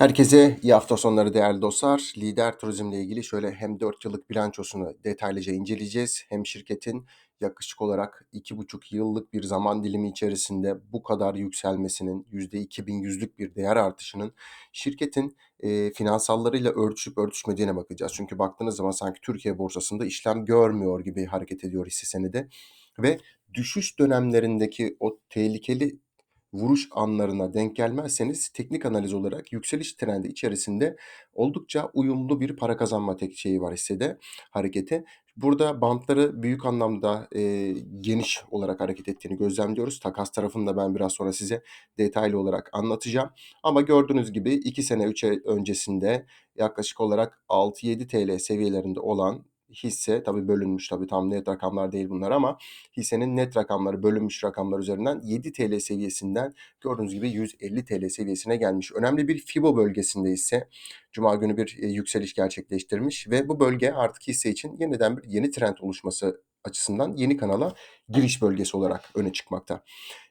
Herkese iyi hafta sonları değerli dostlar. Lider Turizm'le ilgili şöyle hem 4 yıllık bilançosunu detaylıca inceleyeceğiz. Hem şirketin yaklaşık olarak 2,5 yıllık bir zaman dilimi içerisinde bu kadar yükselmesinin, %2100'lük bir değer artışının şirketin e, finansallarıyla örtüşüp örtüşmediğine bakacağız. Çünkü baktığınız zaman sanki Türkiye borsasında işlem görmüyor gibi hareket ediyor hisse senedi. Ve düşüş dönemlerindeki o tehlikeli vuruş anlarına denk gelmezseniz teknik analiz olarak yükseliş trendi içerisinde oldukça uyumlu bir para kazanma tek şeyi var hissede, hareketi. Burada bantları büyük anlamda e, geniş olarak hareket ettiğini gözlemliyoruz. Takas tarafında ben biraz sonra size detaylı olarak anlatacağım. Ama gördüğünüz gibi 2 sene 3 ay öncesinde yaklaşık olarak 6-7 TL seviyelerinde olan hisse tabii bölünmüş tabii tam net rakamlar değil bunlar ama hissenin net rakamları bölünmüş rakamlar üzerinden 7 TL seviyesinden gördüğünüz gibi 150 TL seviyesine gelmiş. Önemli bir FIBO bölgesinde ise Cuma günü bir e, yükseliş gerçekleştirmiş ve bu bölge artık hisse için yeniden bir yeni trend oluşması açısından yeni kanala giriş bölgesi olarak öne çıkmakta.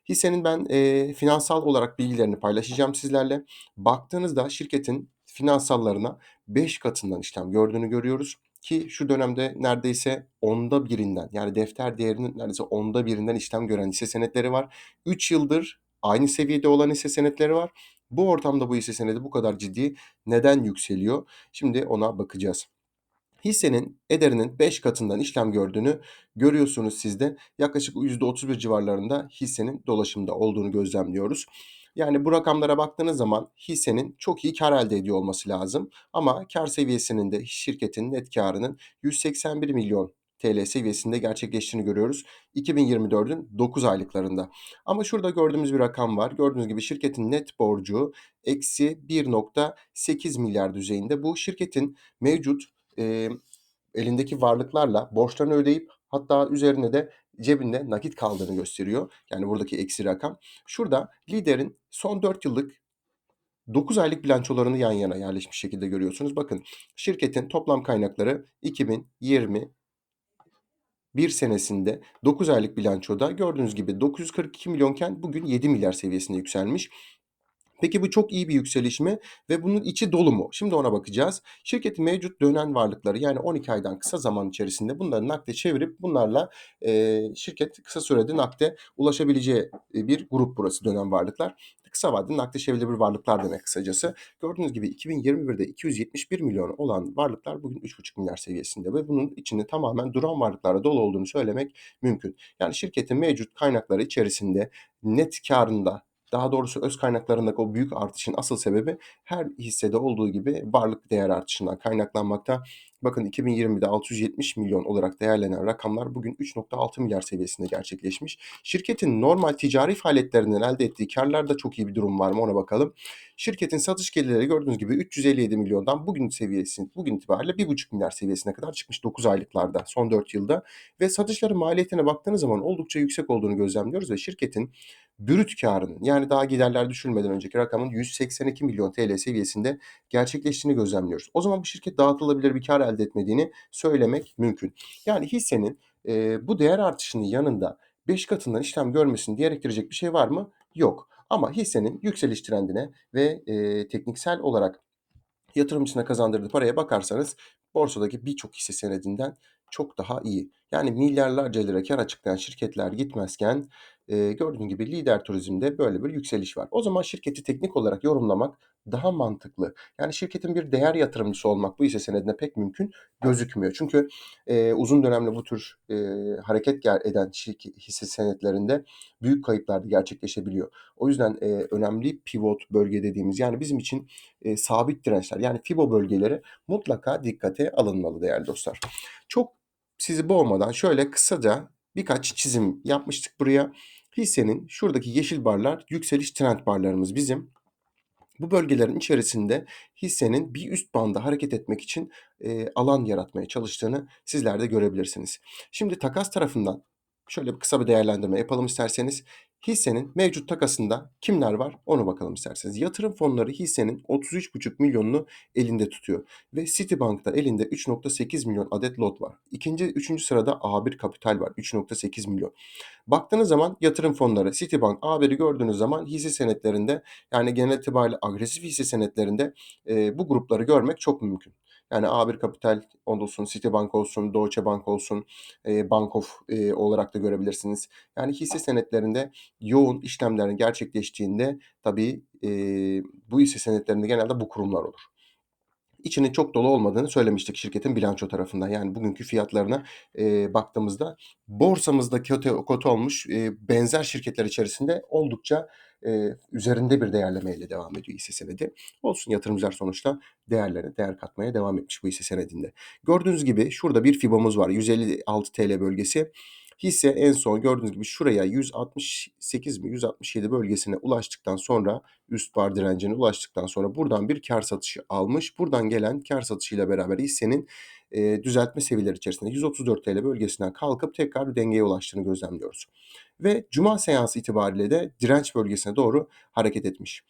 Hissenin ben e, finansal olarak bilgilerini paylaşacağım sizlerle. Baktığınızda şirketin finansallarına 5 katından işlem gördüğünü görüyoruz. Ki şu dönemde neredeyse onda birinden yani defter değerinin neredeyse onda birinden işlem gören hisse senetleri var. 3 yıldır aynı seviyede olan hisse senetleri var. Bu ortamda bu hisse senedi bu kadar ciddi neden yükseliyor? Şimdi ona bakacağız. Hissenin ederinin 5 katından işlem gördüğünü görüyorsunuz sizde. Yaklaşık %31 civarlarında hissenin dolaşımda olduğunu gözlemliyoruz. Yani bu rakamlara baktığınız zaman hissenin çok iyi kar elde ediyor olması lazım. Ama kar seviyesinin de şirketin net karının 181 milyon TL seviyesinde gerçekleştiğini görüyoruz. 2024'ün 9 aylıklarında. Ama şurada gördüğümüz bir rakam var. Gördüğünüz gibi şirketin net borcu eksi 1.8 milyar düzeyinde. Bu şirketin mevcut e, elindeki varlıklarla borçlarını ödeyip hatta üzerine de cebinde nakit kaldığını gösteriyor. Yani buradaki eksi rakam. Şurada liderin son 4 yıllık 9 aylık bilançolarını yan yana yerleşmiş şekilde görüyorsunuz. Bakın şirketin toplam kaynakları 2020 bir senesinde 9 aylık bilançoda gördüğünüz gibi 942 milyonken bugün 7 milyar seviyesine yükselmiş. Peki bu çok iyi bir yükseliş mi ve bunun içi dolu mu? Şimdi ona bakacağız. Şirketin mevcut dönen varlıkları yani 12 aydan kısa zaman içerisinde bunları nakde çevirip bunlarla e, şirket kısa sürede nakde ulaşabileceği bir grup burası dönen varlıklar. Kısa vadeli nakde çevrilebilir varlıklar demek kısacası. Gördüğünüz gibi 2021'de 271 milyon olan varlıklar bugün 3,5 milyar seviyesinde ve bunun içinde tamamen duran varlıklarla dolu olduğunu söylemek mümkün. Yani şirketin mevcut kaynakları içerisinde net karında daha doğrusu öz kaynaklarındaki o büyük artışın asıl sebebi her hissede olduğu gibi varlık değer artışından kaynaklanmakta. Bakın 2020'de 670 milyon olarak değerlenen rakamlar bugün 3.6 milyar seviyesinde gerçekleşmiş. Şirketin normal ticari faaliyetlerinden elde ettiği karlarda çok iyi bir durum var mı ona bakalım. Şirketin satış gelirleri gördüğünüz gibi 357 milyondan bugün seviyesi bugün itibariyle 1,5 milyar seviyesine kadar çıkmış 9 aylıklarda son 4 yılda ve satışların maliyetine baktığınız zaman oldukça yüksek olduğunu gözlemliyoruz ve şirketin brüt karının yani daha giderler düşülmeden önceki rakamın 182 milyon TL seviyesinde gerçekleştiğini gözlemliyoruz. O zaman bu şirket dağıtılabilir bir kar elde etmediğini söylemek mümkün. Yani hissenin e, bu değer artışının yanında 5 katından işlem görmesini gerektirecek bir şey var mı? Yok. Ama hissenin yükseliş trendine ve e, tekniksel olarak yatırımcısına kazandırdığı paraya bakarsanız borsadaki birçok hisse senedinden çok daha iyi. Yani milyarlarca lira kar açıklayan şirketler gitmezken e, gördüğün gibi lider turizmde böyle bir yükseliş var. O zaman şirketi teknik olarak yorumlamak daha mantıklı. Yani şirketin bir değer yatırımcısı olmak bu hisse senedine pek mümkün gözükmüyor. Çünkü e, uzun dönemli bu tür e, hareket eden şirket, hisse senetlerinde büyük kayıplar da gerçekleşebiliyor. O yüzden e, önemli pivot bölge dediğimiz yani bizim için e, sabit dirençler yani FIBO bölgeleri mutlaka dikkate alınmalı değerli dostlar. Çok sizi boğmadan şöyle kısaca birkaç çizim yapmıştık buraya. Hissenin şuradaki yeşil barlar yükseliş trend barlarımız bizim. Bu bölgelerin içerisinde hissenin bir üst banda hareket etmek için e, alan yaratmaya çalıştığını sizler de görebilirsiniz. Şimdi takas tarafından şöyle bir kısa bir değerlendirme yapalım isterseniz. Hissenin mevcut takasında kimler var ona bakalım isterseniz. Yatırım fonları hissenin 33,5 milyonunu elinde tutuyor ve Citibank'ta elinde 3,8 milyon adet lot var. İkinci, üçüncü sırada A1 Kapital var 3,8 milyon. Baktığınız zaman yatırım fonları, Citibank, A1'i gördüğünüz zaman hisse senetlerinde yani genel itibariyle agresif hisse senetlerinde e, bu grupları görmek çok mümkün. Yani A1 Kapital olsun, Citibank olsun, Deutsche Bank olsun, e, Bank of e, olarak da görebilirsiniz. Yani hisse senetlerinde yoğun işlemlerin gerçekleştiğinde tabii e, bu hisse senetlerinde genelde bu kurumlar olur. İçinin çok dolu olmadığını söylemiştik şirketin bilanço tarafından. Yani bugünkü fiyatlarına e, baktığımızda borsamızda kötü, kötü olmuş e, benzer şirketler içerisinde oldukça e, üzerinde bir değerlemeyle devam ediyor hisse senedi. Olsun yatırımcılar sonuçta değerlerine değer katmaya devam etmiş bu hisse senedinde. Gördüğünüz gibi şurada bir FIBO'muz var 156 TL bölgesi. Hisse en son gördüğünüz gibi şuraya 168 mi 167 bölgesine ulaştıktan sonra üst bar direncine ulaştıktan sonra buradan bir kar satışı almış. Buradan gelen kar satışıyla beraber hissenin e, düzeltme seviyeleri içerisinde 134 TL bölgesinden kalkıp tekrar bir dengeye ulaştığını gözlemliyoruz. Ve cuma seansı itibariyle de direnç bölgesine doğru hareket etmiş.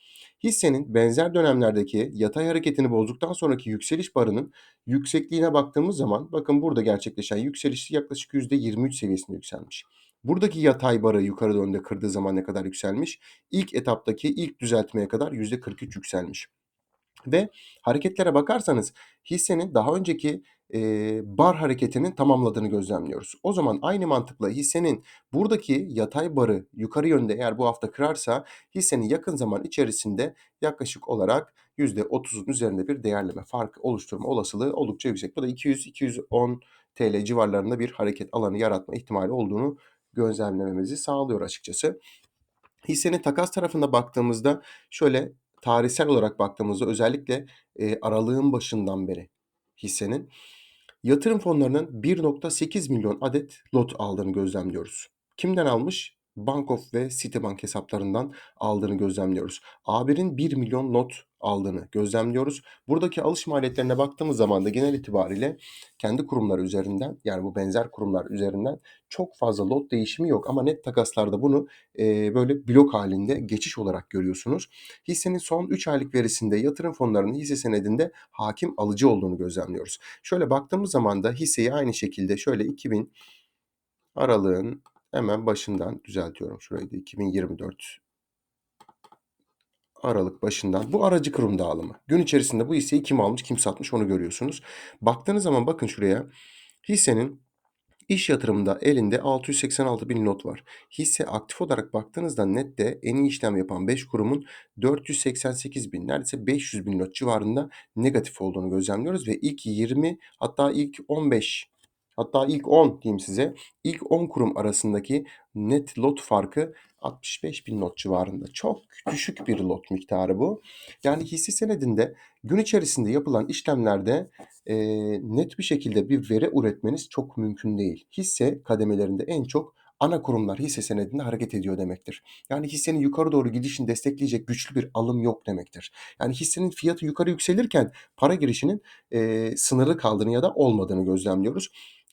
Hissenin benzer dönemlerdeki yatay hareketini bozduktan sonraki yükseliş barının yüksekliğine baktığımız zaman bakın burada gerçekleşen yükseliş yaklaşık %23 seviyesinde yükselmiş. Buradaki yatay barı yukarı yönde kırdığı zaman ne kadar yükselmiş? İlk etaptaki ilk düzeltmeye kadar %43 yükselmiş. Ve hareketlere bakarsanız hissenin daha önceki e, bar hareketinin tamamladığını gözlemliyoruz. O zaman aynı mantıkla hissenin buradaki yatay barı yukarı yönde eğer bu hafta kırarsa hissenin yakın zaman içerisinde yaklaşık olarak %30'un üzerinde bir değerleme farkı oluşturma olasılığı oldukça yüksek. Bu da 200-210 TL civarlarında bir hareket alanı yaratma ihtimali olduğunu gözlemlememizi sağlıyor açıkçası. Hissenin takas tarafında baktığımızda şöyle tarihsel olarak baktığımızda özellikle e, aralığın başından beri hissenin yatırım fonlarının 1.8 milyon adet lot aldığını gözlemliyoruz. Kimden almış? Bank of ve Citibank hesaplarından aldığını gözlemliyoruz. A1'in 1 milyon lot aldığını gözlemliyoruz. Buradaki alış maliyetlerine baktığımız zaman da genel itibariyle kendi kurumları üzerinden yani bu benzer kurumlar üzerinden çok fazla lot değişimi yok ama net takaslarda bunu e, böyle blok halinde geçiş olarak görüyorsunuz. Hissenin son 3 aylık verisinde yatırım fonlarının hisse senedinde hakim alıcı olduğunu gözlemliyoruz. Şöyle baktığımız zaman da hisseyi aynı şekilde şöyle 2000 aralığın hemen başından düzeltiyorum şurayı da 2024 Aralık başından bu aracı kurum dağılımı. Gün içerisinde bu hisseyi kim almış kim satmış onu görüyorsunuz. Baktığınız zaman bakın şuraya hissenin İş yatırımında elinde 686 bin not var. Hisse aktif olarak baktığınızda nette en iyi işlem yapan 5 kurumun 488 bin neredeyse 500 bin not civarında negatif olduğunu gözlemliyoruz ve ilk 20 hatta ilk 15 hatta ilk 10 diyeyim size ilk 10 kurum arasındaki net lot farkı 65 bin not civarında. Çok düşük bir lot miktarı bu. Yani hisse senedinde gün içerisinde yapılan işlemlerde e, net bir şekilde bir veri üretmeniz çok mümkün değil. Hisse kademelerinde en çok ana kurumlar hisse senedinde hareket ediyor demektir. Yani hissenin yukarı doğru gidişini destekleyecek güçlü bir alım yok demektir. Yani hissenin fiyatı yukarı yükselirken para girişinin e, sınırlı kaldığını ya da olmadığını gözlemliyoruz.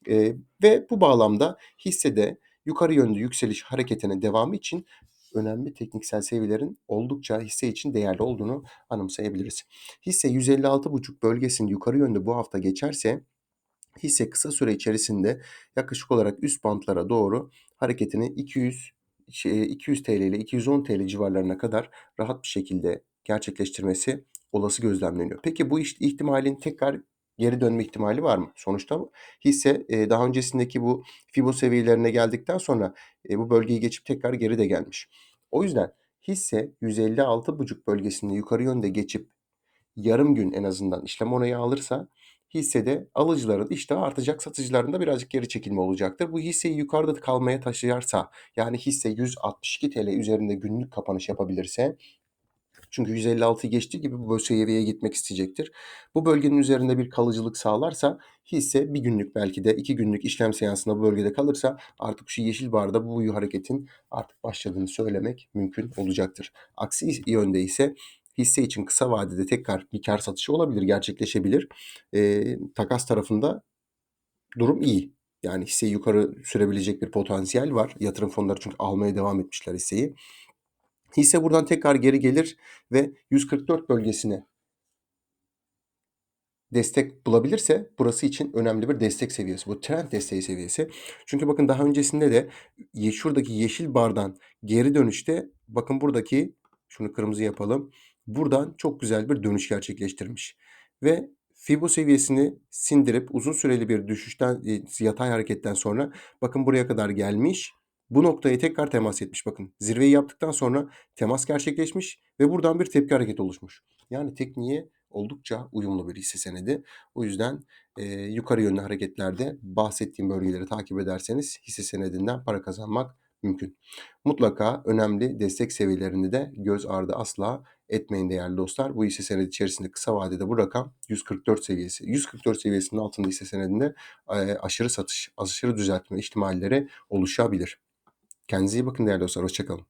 E, ve bu bağlamda hissede yukarı yönlü yükseliş hareketine devamı için önemli tekniksel seviyelerin oldukça hisse için değerli olduğunu anımsayabiliriz. Hisse 156,5 bölgesinin yukarı yönde bu hafta geçerse hisse kısa süre içerisinde yaklaşık olarak üst bantlara doğru hareketini 200 200 TL ile 210 TL civarlarına kadar rahat bir şekilde gerçekleştirmesi olası gözlemleniyor. Peki bu ihtimalin tekrar geri dönme ihtimali var mı? Sonuçta hisse e, daha öncesindeki bu Fibo seviyelerine geldikten sonra e, bu bölgeyi geçip tekrar geri de gelmiş. O yüzden hisse 156,5 bölgesinde yukarı yönde geçip yarım gün en azından işlem onayı alırsa hissede alıcıların iştahı artacak, satıcıların da birazcık geri çekilme olacaktır. Bu hisseyi yukarıda kalmaya taşıyarsa yani hisse 162 TL üzerinde günlük kapanış yapabilirse çünkü 156'yı geçtiği gibi bu seviyeye gitmek isteyecektir. Bu bölgenin üzerinde bir kalıcılık sağlarsa hisse bir günlük belki de iki günlük işlem seansında bu bölgede kalırsa artık şu yeşil barda bu hareketin artık başladığını söylemek mümkün olacaktır. Aksi yönde ise hisse için kısa vadede tekrar bir kar satışı olabilir, gerçekleşebilir. E, takas tarafında durum iyi. Yani hisseyi yukarı sürebilecek bir potansiyel var. Yatırım fonları çünkü almaya devam etmişler hisseyi. Hisse buradan tekrar geri gelir ve 144 bölgesine destek bulabilirse burası için önemli bir destek seviyesi. Bu trend desteği seviyesi. Çünkü bakın daha öncesinde de şuradaki yeşil bardan geri dönüşte bakın buradaki şunu kırmızı yapalım. Buradan çok güzel bir dönüş gerçekleştirmiş. Ve Fibo seviyesini sindirip uzun süreli bir düşüşten e, yatay hareketten sonra bakın buraya kadar gelmiş. Bu noktaya tekrar temas etmiş. Bakın zirveyi yaptıktan sonra temas gerçekleşmiş ve buradan bir tepki hareketi oluşmuş. Yani tekniğe oldukça uyumlu bir hisse senedi. O yüzden e, yukarı yönlü hareketlerde bahsettiğim bölgeleri takip ederseniz hisse senedinden para kazanmak mümkün. Mutlaka önemli destek seviyelerini de göz ardı asla etmeyin değerli dostlar. Bu hisse senedi içerisinde kısa vadede bu rakam 144 seviyesi. 144 seviyesinin altında hisse senedinde aşırı satış, aşırı düzeltme ihtimalleri oluşabilir. Kendinize iyi bakın değerli dostlar. Hoşçakalın.